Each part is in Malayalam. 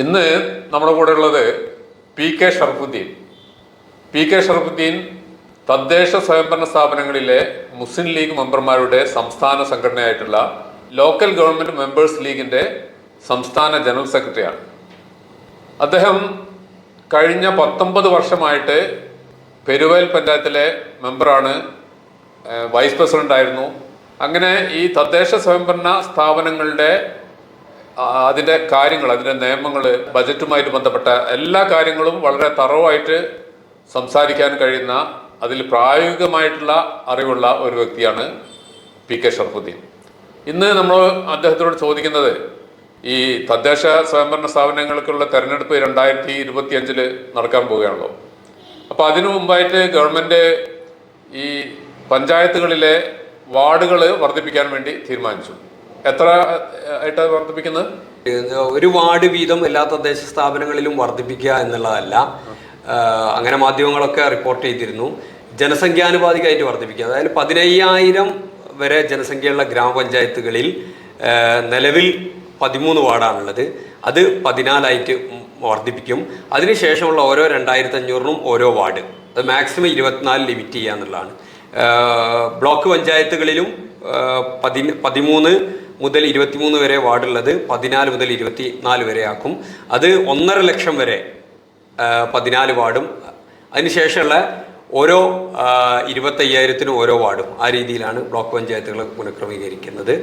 ഇന്ന് നമ്മുടെ കൂടെ ഉള്ളത് P K Sharafudheen. P K Sharafudheen തദ്ദേശ സ്വയംഭരണ സ്ഥാപനങ്ങളിലെ മുസ്ലിം ലീഗ് മെമ്പർമാരുടെ സംസ്ഥാന സംഘടനയായിട്ടുള്ള ലോക്കൽ ഗവൺമെന്റ് മെമ്പേഴ്സ് ലീഗിന്റെ സംസ്ഥാന ജനറൽ സെക്രട്ടറിയാണ്. അദ്ദേഹം കഴിഞ്ഞ പത്തൊമ്പത് വർഷമായിട്ട് പെരുവയൽ പഞ്ചായത്തിലെ മെമ്പറാണ് വൈസ് പ്രസിഡന്റ് ആയിരുന്നു അങ്ങനെ ഈ തദ്ദേശ സ്വയംഭരണ സ്ഥാപനങ്ങളുടെ ആ, അതിന്റെ കാര്യങ്ങൾ അതിന്റെ നിയമങ്ങൾ ബജറ്റുമായിട്ട് ബന്ധപ്പെട്ട എല്ലാ കാര്യങ്ങളും വളരെ തറവായിട്ട് സംസാരിക്കാൻ കഴിയുന്ന അതിൽ പ്രായോഗികമായിട്ടുള്ള അറിവുള്ള ഒരു വ്യക്തിയാണ് പി കെ ഷർഫുദ്ദീൻ ഇന്ന് നമ്മൾ അദ്ദേഹത്തോട് ചോദിക്കുന്നത് ഈ തദ്ദേശ സ്വയംഭരണ സ്ഥാപനങ്ങൾക്കുള്ള തെരഞ്ഞെടുപ്പ് രണ്ടായിരത്തി ഇരുപത്തി അഞ്ചിൽ നടക്കാൻ പോവുകയാണല്ലോ. അപ്പോൾ അതിനു മുമ്പായിട്ട് ഗവൺമെന്റ് ഈ പഞ്ചായത്തുകളിലെ വാർഡുകൾ വർദ്ധിപ്പിക്കാൻ വേണ്ടി തീരുമാനിച്ചു. എത്ര ആയിട്ട് വർദ്ധിപ്പിക്കുന്നത്? ഒരു വാർഡ് വീതം എല്ലാ തദ്ദേശ സ്ഥാപനങ്ങളിലും വർദ്ധിപ്പിക്കുക എന്നുള്ളതല്ല. അങ്ങനെ മാധ്യമങ്ങളൊക്കെ റിപ്പോർട്ട് ചെയ്തിരുന്നു. ജനസംഖ്യാനുപാതികമായിട്ട് വർദ്ധിപ്പിക്കുക. അതായത് പതിനയ്യായിരം വരെ ജനസംഖ്യയുള്ള ഗ്രാമപഞ്ചായത്തുകളിൽ നിലവിൽ പതിമൂന്ന് വാർഡാണുള്ളത്. അത് പതിനാലായിട്ട് വർദ്ധിപ്പിക്കും. അതിനുശേഷമുള്ള ഓരോ രണ്ടായിരത്തി അഞ്ഞൂറിനും ഓരോ വാർഡ്. അത് മാക്സിമം ഇരുപത്തിനാല് ലിമിറ്റ് ചെയ്യുക എന്നുള്ളതാണ്. ബ്ലോക്ക് പഞ്ചായത്തുകളിലും പതി പതിമൂന്ന് മുതൽ ഇരുപത്തിമൂന്ന് വരെ വാർഡുള്ളത് പതിനാല് മുതൽ ഇരുപത്തി നാല് വരെ ആക്കും. അത് ഒന്നര ലക്ഷം വരെ പതിനാല് വാർഡും. അതിനുശേഷമുള്ള ഓരോ ഇരുപത്തയ്യായിരത്തിനും ഓരോ വാർഡും ആ രീതിയിലാണ് ബ്ലോക്ക് പഞ്ചായത്തുകൾ പുനഃക്രമീകരിക്കുന്നത്.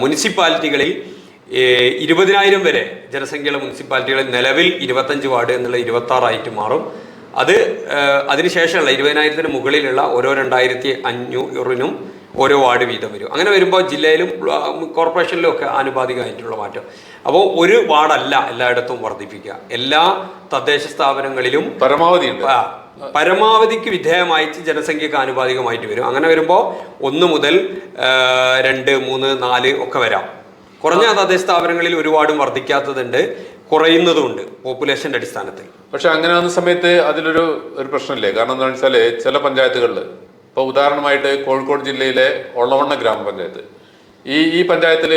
മുനിസിപ്പാലിറ്റികളിൽ ഇരുപതിനായിരം വരെ ജനസംഖ്യയുള്ള മുനിസിപ്പാലിറ്റികളിൽ നിലവിൽ ഇരുപത്തഞ്ച് വാർഡ് എന്നുള്ള ഇരുപത്താറായിട്ട് മാറും. അത് അതിനുശേഷമുള്ള ഇരുപതിനായിരത്തിന് മുകളിലുള്ള ഓരോ രണ്ടായിരത്തി അഞ്ഞൂറിനും ഓരോ വാർഡ് വീതം വരും. അങ്ങനെ വരുമ്പോൾ ജില്ലയിലും കോർപ്പറേഷനിലും ഒക്കെ ആനുപാതികമായിട്ടുള്ള മാറ്റം. അപ്പോൾ ഒരു വാർഡല്ല എല്ലായിടത്തും വർദ്ധിപ്പിക്കുക. എല്ലാ തദ്ദേശ സ്ഥാപനങ്ങളിലും പരമാവധി പരമാവധിക്ക് വിധേയമായിട്ട് ജനസംഖ്യക്ക് ആനുപാതികമായിട്ട് വരും. അങ്ങനെ വരുമ്പോൾ ഒന്ന് മുതൽ രണ്ട് മൂന്ന് നാല് ഒക്കെ വരാം. കുറഞ്ഞ തദ്ദേശ സ്ഥാപനങ്ങളിൽ ഒരുപാടും വർദ്ധിക്കാത്തതുണ്ട് കുറയുന്നതുമുണ്ട് പോപ്പുലേഷന്റെ അടിസ്ഥാനത്തിൽ. പക്ഷെ അങ്ങനെ ആകുന്ന സമയത്ത് അതിലൊരു ഒരു പ്രശ്നമില്ലേ? കാരണം എന്താണെന്ന് വെച്ചാൽ ചില പഞ്ചായത്തുകളിൽ ഇപ്പൊ ഉദാഹരണമായിട്ട് കോഴിക്കോട് ജില്ലയിലെ ഒളവണ്ണ ഗ്രാമപഞ്ചായത്ത്. ഈ ഈ പഞ്ചായത്തിൽ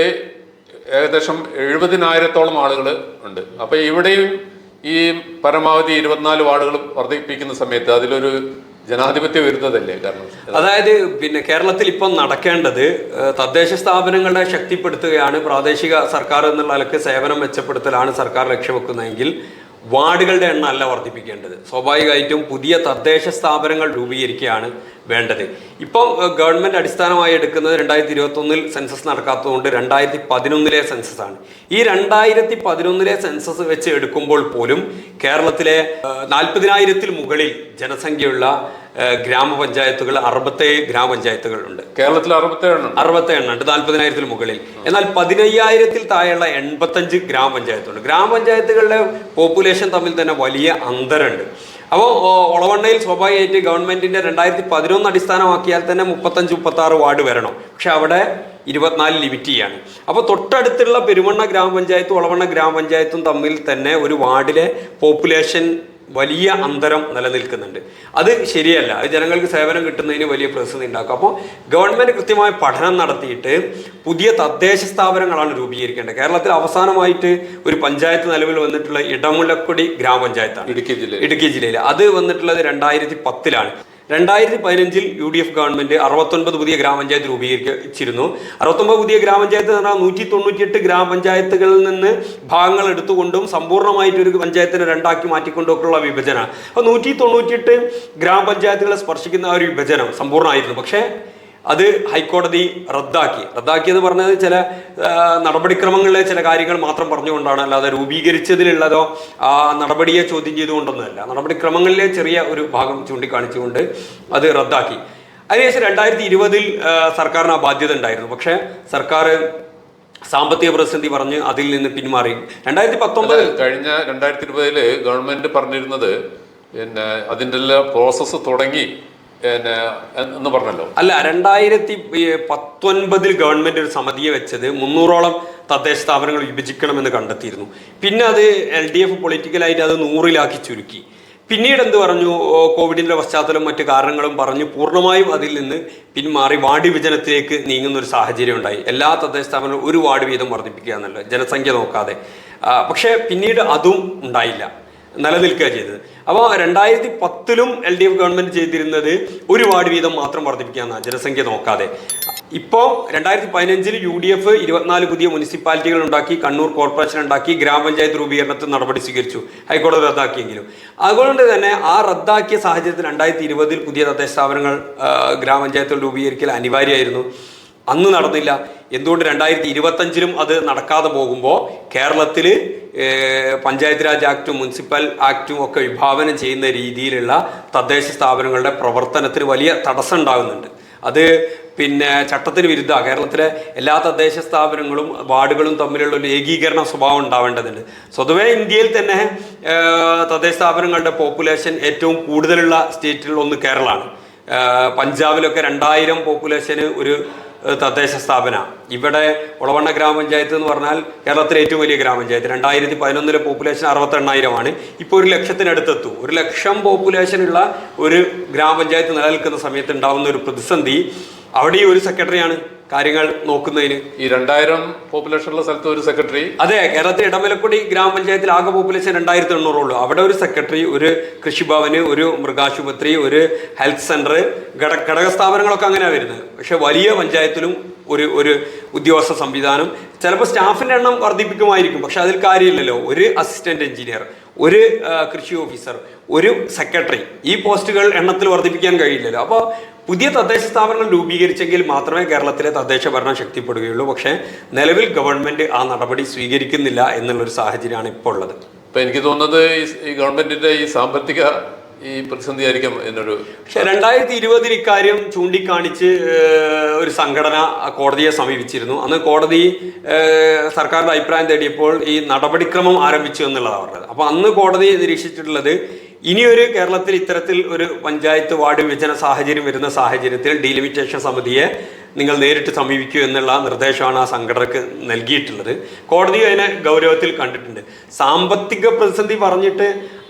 ഏകദേശം എഴുപതിനായിരത്തോളം ആളുകൾ ഉണ്ട്. അപ്പോൾ ഇവിടെയും ഈ പരമാവധി ഇരുപത്തിനാല് വാർഡുകൾ വർദ്ധിപ്പിക്കുന്ന സമയത്ത് അതിലൊരു ജനാധിപത്യ വിരുദ്ധതല്ലേ കാരണം? അതായത് പിന്നെ കേരളത്തിൽ ഇപ്പം നടക്കേണ്ടത് തദ്ദേശ സ്ഥാപനങ്ങളെ ശക്തിപ്പെടുത്തുകയാണ് പ്രാദേശിക സർക്കാർ എന്നുള്ള നിലയ്ക്ക് സേവനം മെച്ചപ്പെടുത്തലാണ് സർക്കാർ ലക്ഷ്യം വെക്കുന്നതെങ്കിൽ വാർഡുകളുടെ എണ്ണം അല്ല വർദ്ധിപ്പിക്കേണ്ടത്. സ്വാഭാവികമായിട്ടും പുതിയ തദ്ദേശ സ്ഥാപനങ്ങൾ രൂപീകരിക്കുകയാണ് വേണ്ടത്. ഇപ്പം ഗവൺമെന്റ് അടിസ്ഥാനമായി എടുക്കുന്നത് രണ്ടായിരത്തി ഇരുപത്തൊന്നിൽ സെൻസസ് നടക്കാത്തതുകൊണ്ട് രണ്ടായിരത്തി പതിനൊന്നിലെ സെൻസസ് ആണ്. ഈ രണ്ടായിരത്തി പതിനൊന്നിലെ സെൻസസ് വെച്ച് എടുക്കുമ്പോൾ പോലും കേരളത്തിലെ നാൽപ്പതിനായിരത്തിൽ മുകളിൽ ജനസംഖ്യയുള്ള ഗ്രാമപഞ്ചായത്തുകൾ അറുപത്തേഴ് ഗ്രാമപഞ്ചായത്തുകളുണ്ട്. കേരളത്തിൽ അറുപത്തേഴ് അറുപത്തേഴ് ഉണ്ട് നാൽപ്പതിനായിരത്തിൽ മുകളിൽ. എന്നാൽ പതിനയ്യായിരത്തിൽ താഴെയുള്ള എൺപത്തഞ്ച് ഗ്രാമപഞ്ചായത്തുണ്ട്. ഗ്രാമപഞ്ചായത്തുകളുടെ പോപ്പുലേഷൻ തമ്മിൽ തന്നെ വലിയ അന്തരമുണ്ട്. അപ്പോൾ ഒളവണ്ണയിൽ സ്വാഭാവികമായിട്ട് ഗവൺമെന്റിന്റെ രണ്ടായിരത്തി പതിനൊന്ന് അടിസ്ഥാനമാക്കിയാൽ തന്നെ മുപ്പത്തഞ്ച് മുപ്പത്തി ആറ് വാർഡ് വരണം. പക്ഷെ അവിടെ ഇരുപത്തിനാല് ലിമിറ്റ് ചെയ്യാണ്. അപ്പോൾ തൊട്ടടുത്തുള്ള പെരുമണ്ണ ഗ്രാമപഞ്ചായത്തും ഒളവണ്ണ ഗ്രാമപഞ്ചായത്തും തമ്മിൽ തന്നെ ഒരു വാർഡിലെ പോപ്പുലേഷൻ വലിയ അന്തരം നിലനിൽക്കുന്നുണ്ട്. അത് ശരിയല്ല. അത് ജനങ്ങൾക്ക് സേവനം കിട്ടുന്നതിന് വലിയ പ്രതിസന്ധി ഉണ്ടാക്കും. അപ്പോൾ ഗവൺമെന്റ് കൃത്യമായ പഠനം നടത്തിയിട്ട് പുതിയ തദ്ദേശ സ്ഥാപനങ്ങളാണ് രൂപീകരിക്കേണ്ടത്. കേരളത്തിൽ അവസാനമായിട്ട് ഒരു പഞ്ചായത്ത് നിലവിൽ വന്നിട്ടുള്ള ഇടമുലക്കൊടി ഗ്രാമപഞ്ചായത്താണ്. ഇടുക്കി ജില്ലയിൽ ഇടുക്കി ജില്ലയിൽ അത് വന്നിട്ടുള്ളത് രണ്ടായിരത്തി പത്തിലാണ്. രണ്ടായിരത്തി പതിനഞ്ചിൽ യു ഡി എഫ് ഗവൺമെന്റ് അറുപത്തൊൻപത് പുതിയ ഗ്രാമപഞ്ചായത്ത് രൂപീകരിച്ചിരുന്നു. അറുപത്തൊമ്പത് പുതിയ ഗ്രാമപഞ്ചായത്ത് എന്ന് പറഞ്ഞാൽ നൂറ്റി തൊണ്ണൂറ്റിയെട്ട് ഗ്രാമപഞ്ചായത്തുകളിൽ നിന്ന് ഭാഗങ്ങൾ എടുത്തുകൊണ്ടും സമ്പൂർണമായിട്ട് ഒരു പഞ്ചായത്തിനെ രണ്ടാക്കി മാറ്റിക്കൊണ്ടൊക്കെയുള്ള വിഭജനമാണ് അപ്പോൾ നൂറ്റി തൊണ്ണൂറ്റിയെട്ട് ഗ്രാമപഞ്ചായത്തുകളെ സ്പർശിക്കുന്ന ആ ഒരു വിഭജനം സമ്പൂർണമായിരുന്നു. പക്ഷേ അത് ഹൈക്കോടതി റദ്ദാക്കി. റദ്ദാക്കിയെന്ന് പറഞ്ഞത് ചില നടപടിക്രമങ്ങളിലെ ചില കാര്യങ്ങൾ മാത്രം പറഞ്ഞുകൊണ്ടാണ് അല്ലാതെ രൂപീകരിച്ചതിലുള്ളതോ ആ നടപടിയെ ചോദ്യം ചെയ്തുകൊണ്ടൊന്നുമല്ല. നടപടിക്രമങ്ങളിലെ ചെറിയ ഒരു ഭാഗം ചൂണ്ടിക്കാണിച്ചുകൊണ്ട് അത് റദ്ദാക്കി. അതിനുശേഷം രണ്ടായിരത്തി ഇരുപതിൽ സർക്കാരിന് ആ ബാധ്യത ഉണ്ടായിരുന്നു. പക്ഷേ സർക്കാർ സാമ്പത്തിക പ്രതിസന്ധി പറഞ്ഞ് അതിൽ നിന്ന് പിന്മാറി. രണ്ടായിരത്തി പത്തൊമ്പത് കഴിഞ്ഞ രണ്ടായിരത്തി ഇരുപതിൽ ഗവൺമെന്റ് പറഞ്ഞിരുന്നത് പിന്നെ അതിന്റെ പ്രോസസ്സ് തുടങ്ങി. എന്ന് പറഞ്ഞല്ലോ. അല്ല രണ്ടായിരത്തി പത്തൊൻപതിൽ ഗവൺമെന്റ് ഒരു സമിതിയെ വെച്ചത് മുന്നൂറോളം തദ്ദേശ സ്ഥാപനങ്ങൾ വിഭജിക്കണമെന്ന് കണ്ടെത്തിയിരുന്നു. പിന്നെ അത് എൽ ഡി എഫ് പൊളിറ്റിക്കലായിട്ട് അത് നൂറിലാക്കി ചുരുക്കി. പിന്നീട് എന്ത് പറഞ്ഞു? കോവിഡിന്റെ പശ്ചാത്തലം മറ്റു കാരണങ്ങളും പറഞ്ഞു പൂർണമായും അതിൽ നിന്ന് പിന്മാറി വാർഡ് വിഭജനത്തിലേക്ക് നീങ്ങുന്ന ഒരു സാഹചര്യം ഉണ്ടായി. എല്ലാ തദ്ദേശ സ്ഥാപനങ്ങളും ഒരു വാർഡ് വീതം വർദ്ധിപ്പിക്കുക എന്നുള്ളത് ജനസംഖ്യ നോക്കാതെ. പക്ഷേ പിന്നീട് അതും ഉണ്ടായില്ല. നിലനിൽക്കുക ചെയ്തത്. അപ്പോൾ രണ്ടായിരത്തി പത്തിലും എൽ ഡി എഫ് ഗവൺമെന്റ് ചെയ്തിരുന്നത് ഒരു വാർഡ് വീതം മാത്രം വർദ്ധിപ്പിക്കാമെന്നാണ് ജനസംഖ്യ നോക്കാതെ. ഇപ്പോൾ രണ്ടായിരത്തി പതിനഞ്ചിൽ യു ഡി എഫ് ഇരുപത്തിനാല് പുതിയ മുനിസിപ്പാലിറ്റികൾ ഉണ്ടാക്കി കണ്ണൂർ കോർപ്പറേഷൻ ഉണ്ടാക്കി ഗ്രാമപഞ്ചായത്ത് രൂപീകരണത്തിൽ നടപടി സ്വീകരിച്ചു ഹൈക്കോടതി റദ്ദാക്കിയെങ്കിലും. അതുകൊണ്ട് തന്നെ ആ റദ്ദാക്കിയ സാഹചര്യത്തിൽ രണ്ടായിരത്തി ഇരുപതിൽ പുതിയ തദ്ദേശ സ്ഥാപനങ്ങൾ ഗ്രാമപഞ്ചായത്തുകൾ രൂപീകരിക്കൽ അനിവാര്യമായിരുന്നു. അന്ന് നടന്നില്ല. എന്തുകൊണ്ട് രണ്ടായിരത്തി ഇരുപത്തഞ്ചിലും അത് നടക്കാതെ പോകുമ്പോൾ കേരളത്തിൽ പഞ്ചായത്ത് രാജ് ആക്റ്റും മുനിസിപ്പൽ ആക്റ്റും ഒക്കെ വിഭാവനം ചെയ്യുന്ന രീതിയിലുള്ള തദ്ദേശ സ്ഥാപനങ്ങളുടെ പ്രവർത്തനത്തിന് വലിയ തടസ്സം ഉണ്ടാകുന്നുണ്ട്. അത് പിന്നെ ചട്ടത്തിന് വിരുദ്ധ. കേരളത്തിലെ എല്ലാ തദ്ദേശ സ്ഥാപനങ്ങളും വാർഡുകളും തമ്മിലുള്ള ഒരു ഏകീകരണ സ്വഭാവം ഉണ്ടാവേണ്ടതുണ്ട്. സ്വതവേ ഇന്ത്യയിൽ തന്നെ തദ്ദേശ സ്ഥാപനങ്ങളുടെ പോപ്പുലേഷൻ ഏറ്റവും കൂടുതലുള്ള സ്റ്റേറ്റിൽ ഒന്ന് കേരളമാണ്. പഞ്ചാബിലൊക്കെ രണ്ടായിരം പോപ്പുലേഷന് ഒരു തദ്ദേശ സ്ഥാപന. ഇവിടെ ഒളവണ്ണ ഗ്രാമപഞ്ചായത്ത് എന്ന് പറഞ്ഞാൽ കേരളത്തിലെ ഏറ്റവും വലിയ ഗ്രാമപഞ്ചായത്ത്. രണ്ടായിരത്തി പതിനൊന്നിലെ പോപ്പുലേഷൻ അറുപത്തെണ്ണായിരമാണ്. ഇപ്പോൾ ഒരു ലക്ഷത്തിനടുത്തെത്തു. ഒരു ലക്ഷം പോപ്പുലേഷനുള്ള ഒരു ഗ്രാമപഞ്ചായത്ത് നിലനിൽക്കുന്ന സമയത്ത് ഉണ്ടാകുന്ന ഒരു പ്രതിസന്ധി അവിടെ ഈ ഒരു സെക്രട്ടറിയാണ് കാര്യങ്ങൾ നോക്കുന്നതിന്. ഈ രണ്ടായിരം പോപ്പുലേഷനുള്ള സ്ഥലത്ത് ഒരു സെക്രട്ടറി അതെ കേരളത്തിൽ ഇടമലക്കുടി ഗ്രാമപഞ്ചായത്തിൽ ആകെ പോപ്പുലേഷൻ രണ്ടായിരത്തി എണ്ണൂറുള്ളൂ അവിടെ ഒരു സെക്രട്ടറി ഒരു കൃഷിഭവന് ഒരു മൃഗാശുപത്രി ഒരു ഹെൽത്ത് സെന്റർ ഘട ഘടക സ്ഥാപനങ്ങളൊക്കെ അങ്ങനെയാണ് വരുന്നത്. പക്ഷെ വലിയ പഞ്ചായത്തിലും ഒരു ഒരു ഉദ്യോഗസ്ഥ സംവിധാനം ചിലപ്പോൾ സ്റ്റാഫിന്റെ എണ്ണം വർദ്ധിപ്പിക്കുമായിരിക്കും. പക്ഷെ അതിൽ കാര്യമില്ലല്ലോ. ഒരു അസിസ്റ്റന്റ് എഞ്ചിനീയർ ഒരു കൃഷി ഓഫീസർ ഒരു സെക്രട്ടറി ഈ പോസ്റ്റുകൾ എണ്ണത്തിൽ വർദ്ധിപ്പിക്കാൻ കഴിയില്ലല്ലോ. അപ്പോൾ പുതിയ തദ്ദേശ സ്ഥാപനങ്ങൾ രൂപീകരിച്ചെങ്കിൽ മാത്രമേ കേരളത്തിലെ തദ്ദേശ ഭരണം ശക്തിപ്പെടുകയുള്ളൂ. പക്ഷേ നിലവിൽ ഗവൺമെന്റ് ആ നടപടി സ്വീകരിക്കുന്നില്ല എന്നുള്ളൊരു സാഹചര്യമാണ് ഇപ്പോൾ ഉള്ളത്. ഇപ്പൊ എനിക്ക് തോന്നുന്നത് ഈ- ഗവൺമെന്റിന്റെ ഈ സാമ്പത്തിക ഈ പ്രതിസന്ധി ആയിരിക്കും എന്നൊരു പക്ഷെ രണ്ടായിരത്തി ഇരുപതിൽ ഇക്കാര്യം ചൂണ്ടിക്കാണിച്ച് ഒരു സംഘടന കോടതിയെ സമീപിച്ചിരുന്നു. അന്ന് കോടതി സർക്കാരിന്റെ അഭിപ്രായം തേടിയപ്പോൾ ഈ നടപടിക്രമം ആരംഭിച്ചു എന്നുള്ളതാണ് പറഞ്ഞത്. അപ്പൊ അന്ന് കോടതി നിരീക്ഷിച്ചിട്ടുള്ളത് ഇനിയൊരു കേരളത്തിൽ ഇത്തരത്തിൽ ഒരു പഞ്ചായത്ത് വാർഡ് വിഭജന സാഹചര്യം വരുന്ന സാഹചര്യത്തിൽ ഡീലിമിറ്റേഷൻ സമിതിയെ നിങ്ങൾ നേരിട്ട് സമീപിക്കൂ എന്നുള്ള നിർദ്ദേശമാണ് ആ സംഘടനക്ക് നൽകിയിട്ടുള്ളത്. കോടതി അതിനെ ഗൗരവത്തിൽ കണ്ടിട്ടുണ്ട്. സാമ്പത്തിക പ്രതിസന്ധി പറഞ്ഞിട്ട്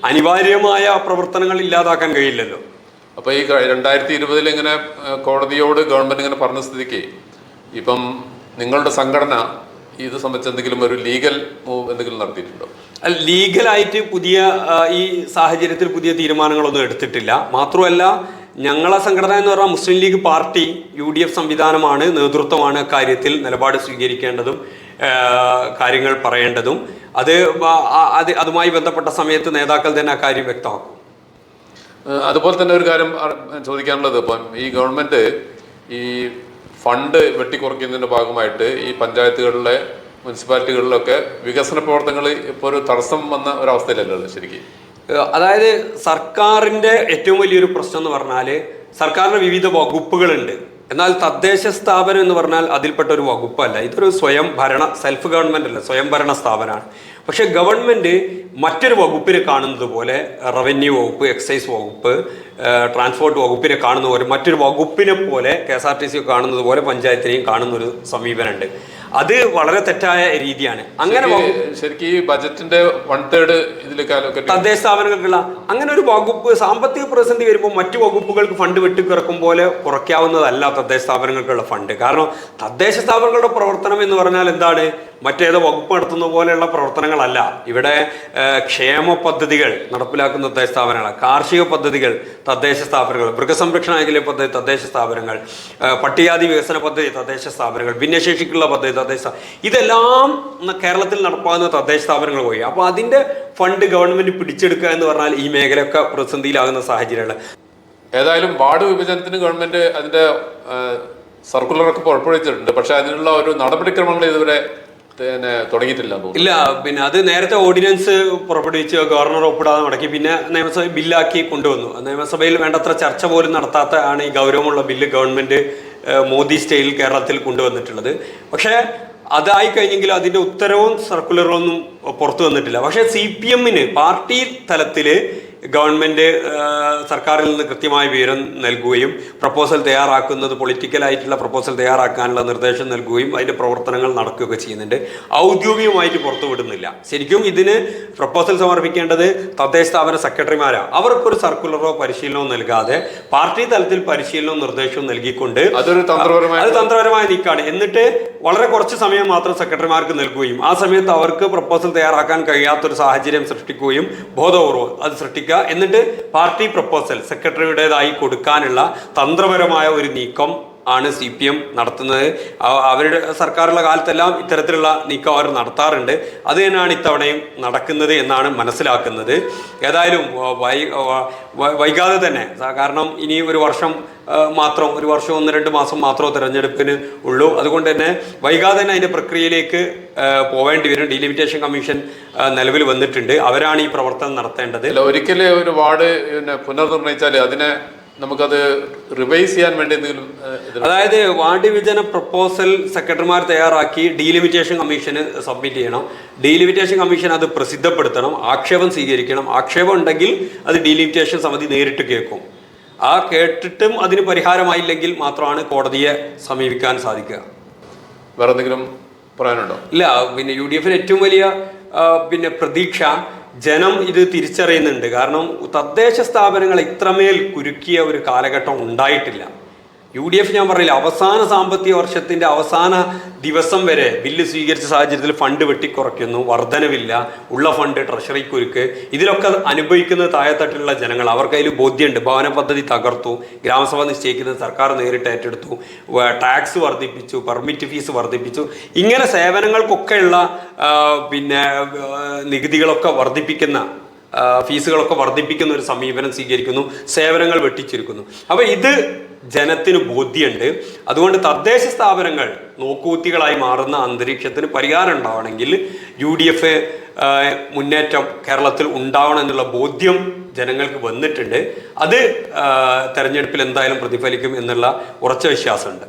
അനിവാര്യമായ പ്രവർത്തനങ്ങൾ ഇല്ലാതാക്കാൻ കഴിയില്ലല്ലോ. അപ്പൊ ഈ രണ്ടായിരത്തി ഇരുപതിൽ ഇങ്ങനെ കോടതിയോട് ഗവൺമെന്റ് ഇങ്ങനെ പറഞ്ഞ സ്ഥിതിക്ക് ഇപ്പം നിങ്ങളുടെ സംഘടന ഇത് സംബന്ധിച്ച് എന്തെങ്കിലും ഒരു ലീഗൽ മൂവ് എന്തെങ്കിലും നടത്തിയിട്ടുണ്ടോ? ലീഗലായിട്ട് പുതിയ ഈ സാഹചര്യത്തിൽ പുതിയ തീരുമാനങ്ങളൊന്നും എടുത്തിട്ടില്ല. മാത്രമല്ല ഞങ്ങളെ സംഘടന എന്ന് പറഞ്ഞാൽ Muslim League party U D F സംവിധാനമാണ് നേതൃത്വമാണ് കാര്യത്തിൽ നിലപാട് സ്വീകരിക്കേണ്ടതും കാര്യങ്ങൾ പറയേണ്ടതും. അത് അത് അതുമായി ബന്ധപ്പെട്ട സമയത്ത് നേതാക്കൾ തന്നെ ആ കാര്യം വ്യക്തമാക്കും. അതുപോലെ തന്നെ ഒരു കാര്യം ചോദിക്കാനുള്ളത് ഇപ്പം ഈ ഗവൺമെന്റ് ഈ ഫണ്ട് വെട്ടിക്കുറയ്ക്കുന്നതിന്റെ ഭാഗമായിട്ട് ഈ പഞ്ചായത്തുകളിലെ മുനിസിപ്പാലിറ്റികളിലൊക്കെ വികസന പ്രവർത്തനങ്ങൾ ഇപ്പോൾ ഒരു തടസ്സം വന്ന ഒരവസ്ഥയിലല്ലോ ഉള്ളത് ശരിക്കും? അതായത് സർക്കാരിന്റെ ഏറ്റവും വലിയൊരു പ്രശ്നം എന്ന് പറഞ്ഞാൽ സർക്കാരിന് വിവിധ വകുപ്പുകളുണ്ട്. എന്നാൽ തദ്ദേശ സ്ഥാപനം എന്ന് പറഞ്ഞാൽ അതിൽപ്പെട്ട ഒരു വകുപ്പല്ല. ഇതൊരു സ്വയം ഭരണ സെൽഫ് ഗവൺമെന്റ് അല്ല സ്വയം ഭരണ സ്ഥാപനമാണ്. പക്ഷേ ഗവൺമെന്റ് മറ്റൊരു വകുപ്പിനെ കാണുന്നത് പോലെ റവന്യൂ വകുപ്പ് എക്സൈസ് വകുപ്പ് ട്രാൻസ്പോർട്ട് വകുപ്പിനെ കാണുന്ന പോലെ മറ്റൊരു വകുപ്പിനെ പോലെ K S R T C കാണുന്നത് പോലെ പഞ്ചായത്തിനെയും കാണുന്നൊരു സമീപനമുണ്ട്. അത് വളരെ തെറ്റായ രീതിയാണ്. അങ്ങനെ ശരിക്കും ഈ ബജറ്റിന്റെ വൺ തേർഡ് അലോക്കേറ്റ് തദ്ദേശ സ്ഥാപനങ്ങൾക്കുള്ള അങ്ങനെ ഒരു വകുപ്പ് സാമ്പത്തിക പ്രതിസന്ധി വരുമ്പോൾ മറ്റു വകുപ്പുകൾക്ക് ഫണ്ട് വെട്ടിക്കിറക്കും പോലെ കുറയ്ക്കാവുന്നതല്ല തദ്ദേശ സ്ഥാപനങ്ങൾക്കുള്ള ഫണ്ട് കാരണം തദ്ദേശ സ്ഥാപനങ്ങളുടെ പ്രവർത്തനം എന്ന് പറഞ്ഞാൽ എന്താണ്? മറ്റേതോ വകുപ്പ് നടത്തുന്ന പോലെയുള്ള പ്രവർത്തനങ്ങളല്ല. ഇവിടെ ക്ഷേമ പദ്ധതികൾ നടപ്പിലാക്കുന്ന തദ്ദേശ സ്ഥാപനങ്ങൾ കാർഷിക പദ്ധതികൾ തദ്ദേശ സ്ഥാപനങ്ങൾ മൃഗസംരക്ഷണ മേഖല പദ്ധതി തദ്ദേശ സ്ഥാപനങ്ങൾ പട്ടികാതി വികസന പദ്ധതി തദ്ദേശ സ്ഥാപനങ്ങൾ ഭിന്നശേഷിക്കുള്ള പദ്ധതി തദ്ദേശ ഇതെല്ലാം കേരളത്തിൽ നടപ്പാകുന്ന തദ്ദേശ സ്ഥാപനങ്ങൾ പോയി അപ്പോൾ അതിന്റെ ഫണ്ട് ഗവൺമെന്റ് പിടിച്ചെടുക്കുക എന്ന് പറഞ്ഞാൽ ഈ മേഖലയൊക്കെ പ്രതിസന്ധിയിലാകുന്ന സാഹചര്യമാണ് ഏതായാലും വാർഡ് വിഭജനത്തിന് ഗവൺമെന്റ് അതിന്റെ സർക്കുലറൊക്കെ പുറപ്പെടുവിച്ചിട്ടുണ്ട്. പക്ഷേ അതിനുള്ള ഒരു നടപടിക്രമങ്ങൾ ഇതുവരെ ഇല്ല പിന്നെ അത് നേരത്തെ ഓർഡിനൻസ് പുറപ്പെടുവിച്ച് ഗവർണർ ഒപ്പിടാതെ മടക്കി പിന്നെ നിയമസഭ ബില്ലാക്കി കൊണ്ടുവന്നു. നിയമസഭയിൽ വേണ്ടത്ര ചർച്ച പോലും നടത്താത്ത ആണ് ഈ ഗൗരവമുള്ള ബില്ല് ഗവൺമെന്റ് മോദി സ്റ്റൈലിൽ കേരളത്തിൽ കൊണ്ടുവന്നിട്ടുള്ളത്. പക്ഷേ അതായി കഴിഞ്ഞെങ്കിൽ അതിന്റെ ഉത്തരവും സർക്കുലറും ഒന്നും പുറത്തു വന്നിട്ടില്ല. പക്ഷേ സി പി എമ്മിന് പാർട്ടി തലത്തിൽ ഗവൺമെന്റ് സർക്കാരിൽ നിന്ന് കൃത്യമായ വിവരം നൽകുകയും പ്രപ്പോസൽ തയ്യാറാക്കുന്നത് പൊളിറ്റിക്കലായിട്ടുള്ള പ്രപ്പോസൽ തയ്യാറാക്കാനുള്ള നിർദ്ദേശം നൽകുകയും അതിന്റെ പ്രവർത്തനങ്ങൾ നടക്കുകയൊക്കെ ചെയ്യുന്നുണ്ട്. ഔദ്യോഗികമായിട്ട് പുറത്തുവിടുന്നില്ല. ശരിക്കും ഇതിന് പ്രപ്പോസൽ സമർപ്പിക്കേണ്ടത് തദ്ദേശ സ്ഥാപന സെക്രട്ടറിമാരാണ് അവർക്കൊരു സർക്കുലറോ പരിശീലനമോ നൽകാതെ പാർട്ടി തലത്തിൽ പരിശീലനവും നിർദ്ദേശവും നൽകിക്കൊണ്ട് അതൊരു തന്ത്രപരമായ അത് തന്ത്രപരമായ നീക്കാണ് എന്നിട്ട് വളരെ കുറച്ച് സമയം മാത്രം സെക്രട്ടറിമാർക്ക് നൽകുകയും ആ സമയത്ത് അവർക്ക് പ്രപ്പോസൽ തയ്യാറാക്കാൻ കഴിയാത്തൊരു സാഹചര്യം സൃഷ്ടിക്കുകയും ബോധപൂർവം അത് സൃഷ്ടിക്കുക എന്നിട്ട് പാർട്ടി പ്രപ്പോസൽ സെക്രട്ടറിയുടേതായി കൊടുക്കാനുള്ള തന്ത്രപരമായ ഒരു നീക്കം ആണ് സി പി എം നടത്തുന്നത്. അവരുടെ സർക്കാരുള്ള കാലത്തെല്ലാം ഇത്തരത്തിലുള്ള നീക്കം അവർ നടത്താറുണ്ട്. അത് തന്നെയാണ് ഇത്തവണയും നടക്കുന്നത് എന്നാണ് മനസ്സിലാക്കുന്നത്. ഏതായാലും വൈകാതെ തന്നെ കാരണം ഇനി ഒരു വർഷം മാത്രം ഒരു വർഷം ഒന്ന് രണ്ട് മാസം മാത്രമേ തിരഞ്ഞെടുപ്പിന് ഉള്ളൂ. അതുകൊണ്ട് തന്നെ വൈകാതെ തന്നെ അതിന്റെ പ്രക്രിയയിലേക്ക് പോവേണ്ടി വരും. ഡിലിമിറ്റേഷൻ കമ്മീഷൻ നിലവിൽ വന്നിട്ടുണ്ട്. അവരാണ് ഈ പ്രവർത്തനം നടത്തേണ്ടത്. ഒരിക്കലും ഒരു വാർഡ് പിന്നെ പുനർനിർണയിച്ചാൽ അതിനെ നമുക്കത് റിവൈസ് ചെയ്യാൻ വേണ്ടി എന്തെങ്കിലും അതായത് വാർഡ് വിഭജന പ്രപ്പോസൽ സെക്രട്ടറിമാർ തയ്യാറാക്കി ഡീലിമിറ്റേഷൻ കമ്മീഷന് സബ്മിറ്റ് ചെയ്യണം. ഡീലിമിറ്റേഷൻ കമ്മീഷൻ അത് പ്രസിദ്ധപ്പെടുത്തണം ആക്ഷേപം സ്വീകരിക്കണം. ആക്ഷേപം ഉണ്ടെങ്കിൽ അത് ഡീലിമിറ്റേഷൻ സമിതി നേരിട്ട് കേൾക്കും. ആ കേട്ടിട്ടും അതിന് പരിഹാരമായില്ലെങ്കിൽ മാത്രമാണ് കോടതിയെ സമീപിക്കാൻ സാധിക്കുക. വേറെ എന്തെങ്കിലും പറയാനുണ്ടോ? ഇല്ല പിന്നെ യു ഡി എഫിന് ഏറ്റവും വലിയ പിന്നെ പ്രതീക്ഷ ജനം ഇത് തിരിച്ചറിയുന്നുണ്ട്. കാരണം തദ്ദേശ സ്ഥാപനങ്ങൾ ഇത്രമേൽ കുരുക്കിയ ഒരു കാലഘട്ടം ഉണ്ടായിട്ടില്ല. യു ഡി എഫ് ഞാൻ പറഞ്ഞില്ല അവസാന സാമ്പത്തിക വർഷത്തിന്റെ അവസാന ദിവസം വരെ ബില്ല് സ്വീകരിച്ച സാഹചര്യത്തിൽ ഫണ്ട് വെട്ടിക്കുറയ്ക്കുന്നു വർധനവില്ല ഉള്ള ഫണ്ട് ട്രഷറിക്കുരുക്ക് ഇതിലൊക്കെ അനുഭവിക്കുന്ന താഴെത്തട്ടിലുള്ള ജനങ്ങൾ അവർക്ക് അതിൽ ബോധ്യമുണ്ട്. ഭവന പദ്ധതി തകർത്തു ഗ്രാമസഭ നിശ്ചയിക്കുന്നത് സർക്കാർ നേരിട്ട് ഏറ്റെടുത്തു ടാക്സ് വർദ്ധിപ്പിച്ചു പെർമിറ്റ് ഫീസ് വർദ്ധിപ്പിച്ചു. ഇങ്ങനെ സേവനങ്ങൾക്കൊക്കെയുള്ള പിന്നെ നികുതികളൊക്കെ വർദ്ധിപ്പിക്കുന്ന ഫീസുകളൊക്കെ വർദ്ധിപ്പിക്കുന്ന ഒരു സമീപനം സ്വീകരിക്കുന്നു സേവനങ്ങൾ വെട്ടിച്ചുരുക്കുന്നു. അപ്പോൾ ഇത് ജനത്തിന് ബോധ്യമുണ്ട് അതുകൊണ്ട് തദ്ദേശ സ്ഥാപനങ്ങൾ നോക്കൂത്തികളായി മാറുന്ന അന്തരീക്ഷത്തിന് പരിഹാരം ഉണ്ടാവണമെങ്കിൽ യു ഡി എഫ് മുന്നേറ്റം കേരളത്തിൽ ഉണ്ടാവണം എന്നുള്ള ബോധ്യം ജനങ്ങൾക്ക് വന്നിട്ടുണ്ട്. അത് തെരഞ്ഞെടുപ്പിൽ എന്തായാലും പ്രതിഫലിക്കും എന്നുള്ള ഉറച്ച വിശ്വാസമുണ്ട്.